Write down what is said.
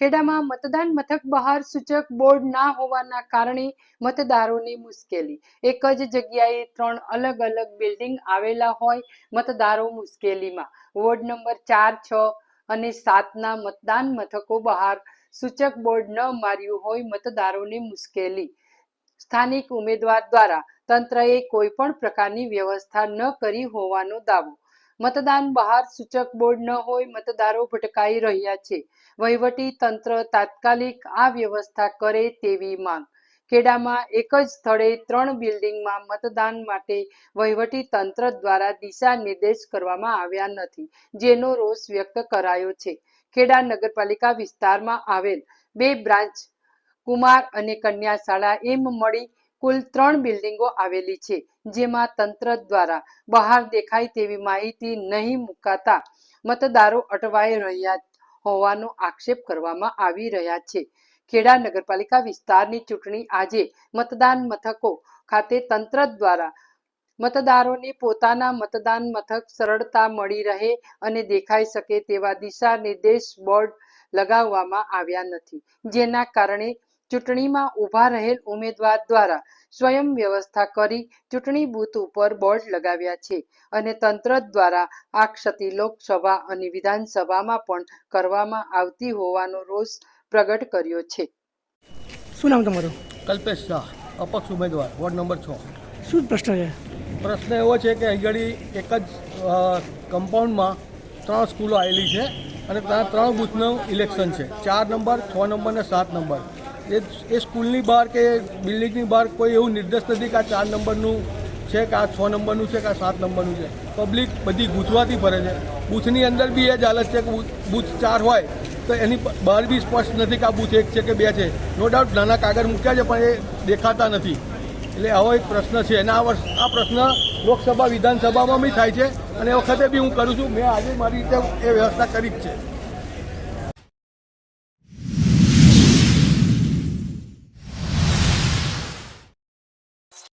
ખેડામાં મતદાન મથક બહાર સૂચક બોર્ડ ના હોવાના કારણે મતદારોની મુશ્કેલી. એક જ જગ્યાએ ત્રણ અલગ અલગ બિલ્ડિંગ આવેલા હોય મતદારો મુશ્કેલીમાં. વોર્ડ નંબર ચાર, છ અને સાતના મતદાન મથકો બહાર સૂચક બોર્ડ ન માર્યું હોય મતદારોની મુશ્કેલી. સ્થાનિક ઉમેદવાર દ્વારા તંત્રએ કોઈ પણ પ્રકારની વ્યવસ્થા ન કરી હોવાનો દાવો. મતદાન બહાર સૂચક બોર્ડ ન હોય, મતદારો ભટકાઈ રહ્યા છે. વહીવટી તંત્ર તાત્કાલિક આ વ્યવસ્થા કરે તેવી માંગ. ખેડામાં એક જ સ્થળે ત્રણ બિલ્ડિંગમાં મતદાન માટે વહીવટી તંત્ર દ્વારા દિશા નિર્દેશ કરવામાં આવ્યા નથી, જેનો રોષ વ્યક્ત કરાયો છે. ખેડા નગરપાલિકા વિસ્તારમાં આવેલ બે બ્રાન્ચ, કુમાર અને કન્યા શાળા એમ મળી કુલ ત્રણ બિલ્ડિંગો આવેલી છે, જેમાં તંત્ર દ્વારા બહાર દેખાય તેવી માહિતી નહીં મુકાતા મતદારો અટવાઈ રહ્યા હોવાનો આક્ષેપ કરવામાં આવી રહ્યા છે. ખેડા નગરપાલિકા વિસ્તારની ચૂંટણી આજે મતદાન મથકો ખાતે તંત્ર દ્વારા મતદારોને પોતાના મતદાન મથક સરળતા મળી રહે અને દેખાઈ શકે તેવા દિશા નિર્દેશ બોર્ડ લગાવવામાં આવ્યા નથી, જેના કારણે ચૂંટણીમાં ઊભા રહેલ ઉમેદવાર દ્વારા સ્વયં વ્યવસ્થા કરી ચૂંટણી બૂથ ઉપર બોર્ડ લગાવ્યા છે અને તંત્ર દ્વારા આ ક્ષતિ લોકસભા અને વિધાનસભામાં પણ કરવામાં આવતી હોવાનો રોષ પ્રગટ કર્યો છે. શું નામ તમારું? કલ્પેશ શાહ અપક્ષ ઉમેદવાર વોર્ડ નંબર છ. શું પ્રશ્ન છે? પ્રશ્ન એવો છે કે અહીં એક જ કમ્પાઉન્ડમાં ત્રણ સ્કૂલો આવેલી છે અને ત્યાં ત્રણ બૂથનું ઇલેક્શન છે. ચાર નંબર છ નંબર ને સાત નંબર. એ એ સ્કૂલની બહાર કે બિલ્ડિંગની બહાર કોઈ એવું નિર્દેશ નથી કે આ ચાર નંબરનું છે કે આ છ નંબરનું છે કે આ સાત નંબરનું છે. પબ્લિક બધી ગૂંચવાથી ફરે છે. બૂથની અંદર બી એ જ હાલત છે કે બૂથ- ચાર હોય તો એની બહાર બી સ્પષ્ટ નથી કે આ બૂથ એક છે કે બે છે. નો ડાઉટ નાના કાગળ મૂક્યા છે પણ એ દેખાતા નથી. એટલે આવો એક પ્રશ્ન છે. અને આ વર્ષ, આ પ્રશ્ન લોકસભા, વિધાનસભામાં બી થાય છે. અને એ વખતે બી હું કરું છું. મેં આજે મારી રીતે એ વ્યવસ્થા કરી જ છે.